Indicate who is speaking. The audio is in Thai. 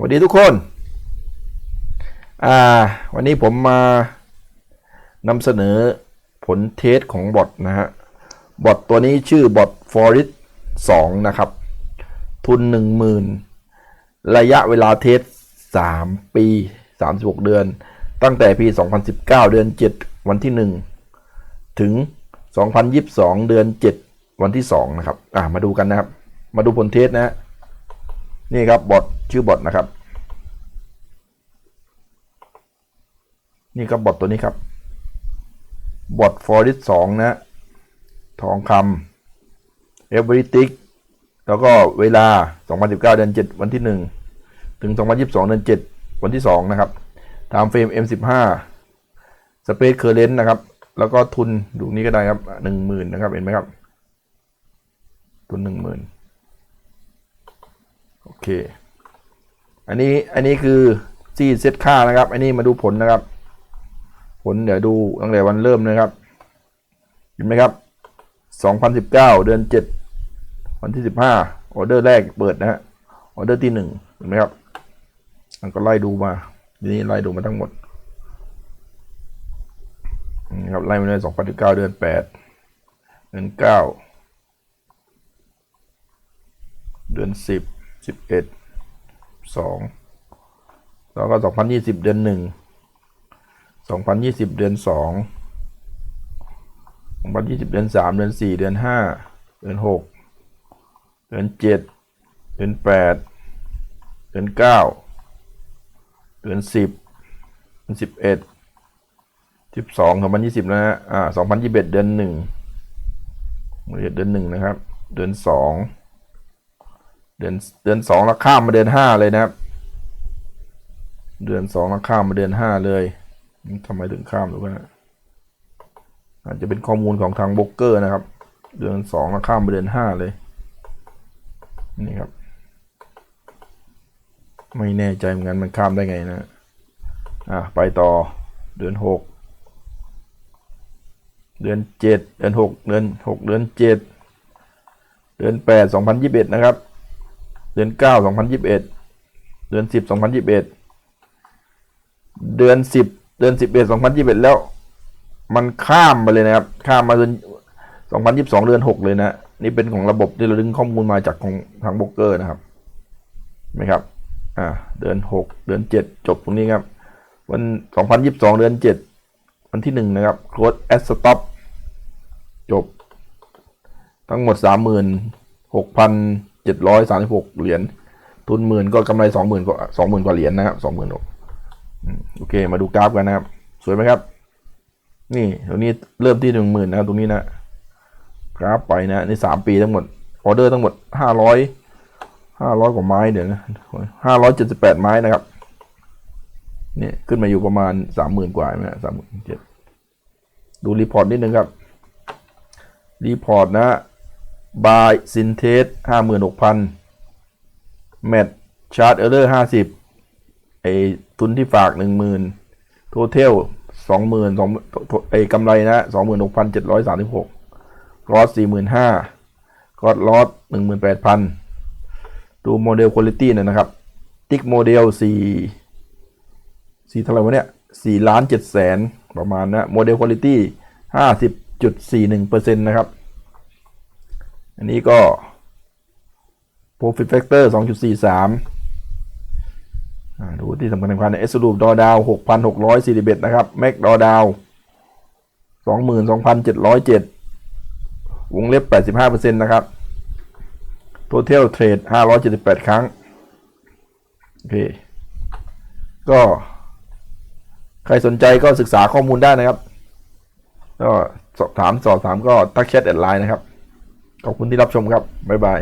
Speaker 1: สวัสดีทุกคน อ่า วันนี้ผมมานำเสนอผลเทสของบอทนะฮะ บอทตัวนี้ชื่อบอท Forest 2 นะครับ ทุน 10,000 ระยะเวลาเทส 3 ปี 36 เดือน ตั้งแต่ปี 2019 เดือน 7 วันที่ 1 ถึง 2022 เดือน 7 วันที่ 2 นะครับ อ่ามาดูกันนะครับ มาดูผลเทสนะฮะ นี่ครับบอทชื่อบอทนะครับ นี่ครับบอทตัวนี้ครับบอทฟอริสสองนะทองคำเอเวอริติกแล้วก็เวลา 2019 เดือน 7 วันที่ 1 ถึง 2022 เดือน 7 วันที่ 2 นะครับตามเฟรม M15 สเปซเคอร์เรนต์นะครับ แล้วก็ทุนดูนี้ก็ได้ครับ 10,000 นะครับ เห็นไหมครับ ทุน 10,000 โอเค อันนี้อันนี้คือที่เซตค่านะครับ อันนี้มาดูผลนะครับ ผลเดี๋ยวดูตั้งแต่วันเริ่มนะครับ เห็นไหมครับ 2019 เดือน 7 วันที่ 15 ออเดอร์แรกเปิดนะฮะ ออเดอร์ที่ 1 เห็นไหมครับมันก็ไล่ดูมาทีนี้ไล่ดูมาทั้งหมดนี่ครับไล่มาเลย2019 เดือน 8 เดือน 9 เดือน 10 สิบเอ็ดสองแล้วก็สองพันยี่สิบเดือนหนึ่งสองพันยี่สิบเดือนสองสองพันยี่สิบเดือนสามเดือนสี่เดือนห้าเดือนหกเดือนเจ็ดเดือนแปดเดือนเก้าเดือนสิบเดือนสิบเอ็ดสิบสองสองพันยี่สิบนะฮะอ่าสองพันยี่สิบเอ็ดเดือนหนึ่งเดือนหนึ่งนะครับ เดือนสอง เดือนเดือน2แล้วข้ามมาเดือน5เลยนะครับ เดือน2แล้วข้ามมาเดือน5เลยทำไมถึงข้ามหรือว่าอาจจะเป็นข้อมูลของทางโบรกเกอร์นะครับ เดือนสองแล้วข้ามไปเดือนห้าเลยนี่ครับ ไม่แน่ใจเหมือนกันมันข้ามได้ไงนะอะไปต่อเดือนหกเดือนเจ็ดเดือนหกเดือนหกเดือนเจ็ดเดือนแปดสองพันยิบเอ็ดนะครับ ดือนเก้าสองพันยิบเอ็ดเดือนสิบสองพันยิบเอ็ดเดือนสิบเดือนสิบเอ็ดสองพันยี่สิบเอ็ดแล้ว มันข้ามมาเลยนะครับ ข้ามมาเดือนสองพันยี่สิบสองเดือนหกเลยนะ นี่เป็นของระบบที่เราดึงข้อมูลมาจากของทางโบรกเกอร์นะครับเห็นไหมครับ อ่า เดือนหกเดือนเจ็ดจบตรงนี้ครับ วันสองพันยี่สิบสองเดือนเจ็ดวันที่หนึ่งนะครับโค้ดแอสสต็อปจบ ทั้งหมดสามหมื่นหกพัน เจ็ดร้อยสามสิบหกเหรียญทุนหมื่นก็กำไรสองหมื่นกว่าสองหมื่นกว่าเหรียญนะครับสองหมื่นหกโอเค มาดูกราฟกันนะครับ สวยไหมครับ นี่ตรงนี้เริ่มที่หนึ่งหมื่นนะครับตรงนี้นะกราฟไปนะในสามปีทั้งหมดออเดอร์ทั้งหมดห้าร้อยห้าร้อยกว่าไม้เดี๋ยวนะห้าร้อยเจ็ดสิบแปดไม้นะครับเนี่ยขึ้นมาอยู่ประมาณสามหมื่นกว่าไหมสามหมื่นเจ็ดดูรีพอร์ตนิดนึงครับ รีพอร์ตนะ บายซินเทสห้าหมื่นหกพันแมทชาร์ตเออร์เลอร์ห้าสิบไอทุนที่ฝากหนึ่งหมื่นทเทลสองหมื่นสองไอกำไรนะสองหมื่นหกพันเจ็ดร้อยสามสิบหกรอสสี่หมื่นห้ากอดลอสหนึ่งหมื่นแปดพันดูโมเดลคุณภาพนะครับ ติ๊กโมเดลสี่สี่เท่าไหร่วะเนี่ยสี่ล้านเจ็ดแสนประมาณนะโมเดลคุณภาพห้าสิบจุดสี่หนึ่งเปอร์เซ็นต์นะครับ อันนี้ก็ profit factor สองจุดสี่สามดูที่สำคัญสำคัญเอสรูปดอดาวหกพันหกร้อยสี่สิบเอ็ดนะครับแม็กดอดาวสองหมื่นสองพันเจ็ดร้อยเจ็ดวงเล็บแปดสิบห้าเปอร์เซ็นต์นะครับตัวเทลเทรดห้าร้อยเจ็ดสิบแปดครั้ง โอเค ก็ใครสนใจก็ศึกษาข้อมูลได้นะครับ ก็สอบถามสอบถามก็ทักแชทแอดไลน์นะครับ ขอบคุณที่รับชมครับ บ๊ายบาย